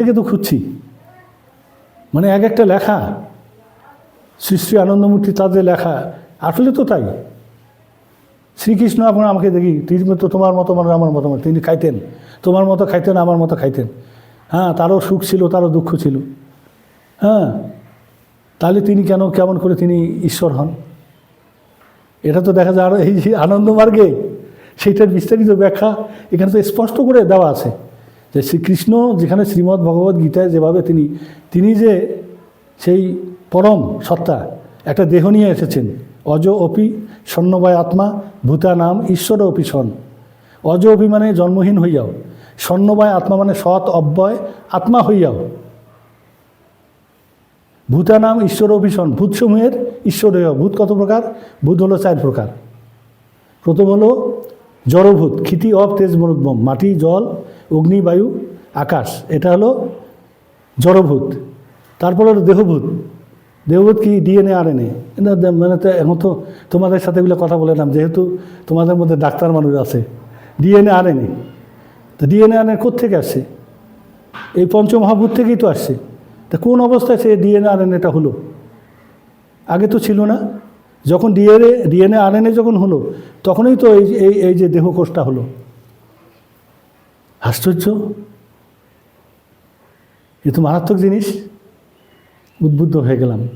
থেকে তো খুঁজছি। মানে এক একটা লেখা, শ্রী শ্রী আনন্দমূর্তি তাদের লেখা, আসলে তো তাই। শ্রীকৃষ্ণ আপনার আমাকে দেখি, তিনি তো তোমার মতো মানে আমার মতো মানে তিনি খাইতেন। তোমার মতো খাইতেন, আমার মতো খাইতেন। হ্যাঁ তারও সুখ ছিল, তারও দুঃখ ছিল। হ্যাঁ তাহলে তিনি কেন, কেমন করে তিনি ঈশ্বর হন? এটা তো দেখা যায় এই যে আনন্দমার্গে সেইটার বিস্তারিত ব্যাখ্যা এখানে তো স্পষ্ট করে দেওয়া আছে। যে শ্রীকৃষ্ণ যেখানে শ্রীমদ্ ভগবদ্ গীতায় যেভাবে তিনি তিনি যে সেই পরম সত্তা, একটা দেহ নিয়ে এসেছেন। অজ অপি স্বর্ণময় আত্মা, ভূতা নাম ঈশ্বর অপি সন। অজ অপি মানে জন্মহীন হইয়াও। স্বর্ণময় আত্মা মানে সৎ অব্যয়, আত্মা হইয়াও। ভূতা নাম ঈশ্বর অভিষণ ভূতসমূহের ঈশ্বরীয় ভূত কত প্রকার? ভূত হলো চার প্রকার। প্রথম হলো জড়ভূত, ক্ষিতি, অব, তেজ মরুদ্বম মাটি, জল অগ্নি বায়ু আকাশ, এটা হলো জড়ভূত। তারপর হলো দেহভূত। দেহভূত কি? ডিএনএ আর এনএ মানে তো এখন তো তোমাদের সাথে এগুলো কথা বলেলাম যেহেতু তোমাদের মধ্যে ডাক্তার মানুষ আছে। ডিএনএ আর এনএ তো ডিএনএ আর এনএ কোথেকে আসছে? এই পঞ্চমহাভূত থেকেই তো আসছে। তা কোন অবস্থায় সে ডিএনএ, আরএনএটা হলো? আগে তো ছিল না। যখন ডিএনএ ডিএনএ, আরএনএ যখন হলো, তখনই তো এই এই যে দেহকোষটা হলো। আশ্চর্য? এ তো মারাত্মক জিনিস। উদ্বুদ্ধ হয়ে গেলাম।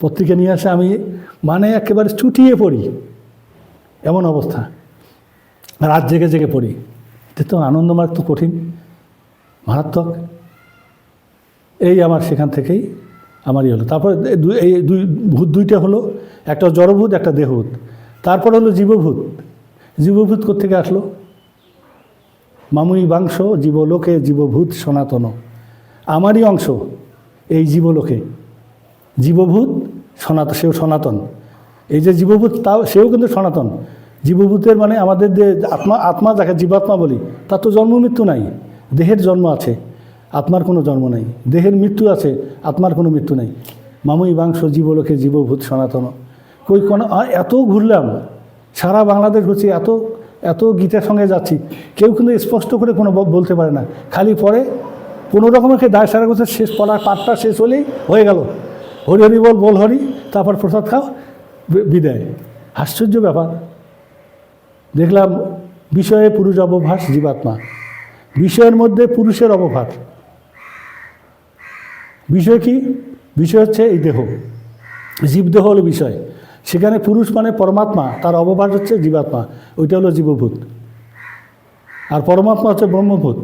পত্রিকা নিয়ে আসে আমি মানে একেবারে চুটিয়ে পড়ি। এমন অবস্থা। রাত জেগে জেগে পড়ি। এতে তো আনন্দমার্গ তো কঠিন। মারাত্মক। এই আমার সেখান থেকেই আমারই হলো। তারপরে এই দুই, ভূত দুইটা হলো। একটা জড়ভূত, একটা দেহভূত। তারপর হলো জীবভূত। জীবভূত কোথেকে আসলো? মামুই বাংশ জীবলোকে জীবভূত সনাতন। আমারই অংশ এই জীবলোকে। জীবভূত সনাতন সেও সনাতন। এই যে জীবভূত, তাও, সেও কিন্তু সনাতন। জীবভূতের মানে আমাদের যে আত্মা আত্মা যাকে জীবাত্মা বলি, তার তো জন্ম মৃত্যু নাই। দেহের জন্ম আছে, আত্মার কোনো জন্ম নাই। দেহের মৃত্যু আছে, আত্মার কোনো মৃত্যু নাই। মামুই বাংশ জীবলোকে জীবভূত সনাতন। কই কোনো এত ঘুরলাম, সারা বাংলাদেশ ঘুরছি, এত এত গীতের সঙ্গে যাচ্ছি। কেউ কিন্তু স্পষ্ট করে কোনো বলতে পারে না। খালি পরে কোনো রকমের দায় সারা কথা শেষ পড়ার পাঠটা শেষ হলেই হয়ে গেল। হরি হরি বল বল হরি, তারপর প্রসাদ খাও বিদায়। আশ্চর্য ব্যাপার। দেখলাম বিষয়ে পুরুষ অবভাস জীবাত্মা। বিষয়ের মধ্যে পুরুষের অবভাস বিষয় কি? বিষয় হচ্ছে এই দেহ। জীবদেহ হলো বিষয়। সেখানে পুরুষ মানে পরমাত্মা, তার অবভাস হচ্ছে জীবাত্মা, ওইটা হলো জীবভূত। আর পরমাত্মা হচ্ছে ব্রহ্মভূত।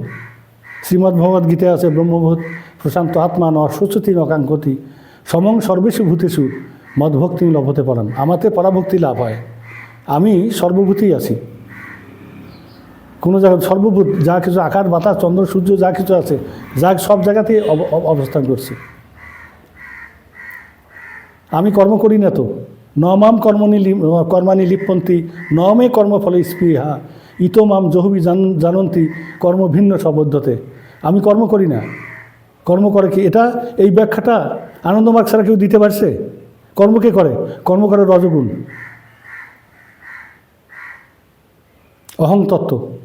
শ্রীমদ্ ভগবদ গীতায় আছে, ব্রহ্মভূত, প্রশান্ত আত্মা ন সুচতি নকাঙ্ক্ষতি সমং সর্বেষু ভূতেষু, মদভক্তি লভতে পারেন আমাতে পরাভক্তি লাভ হয়। আমি সর্বভূতেই আছি। কোনো জায়গায় সর্বভূত, যা কিছু আকার, বাতাস, চন্দ্র, সূর্য, যা কিছু আছে, যা সব জায়গাতেই অব- অব- অবস্থান করছি। আমি কর্ম করি না তো। নমাম কর্মনি কর্মানি লিপন্তি নমে কর্মফলে স্পৃহা ইতো মাম জহবি জান জানন্তি, কর্ম ভিন্ন সবদ্ধতে। আমি কর্ম করি না। কর্ম করে কি এটা? এই ব্যাখ্যাটা আনন্দমার্গ ছাড়া কেউ দিতে পারছে? কর্ম কে করে? কর্ম করে রজগুণ। অহং তত্ত্ব।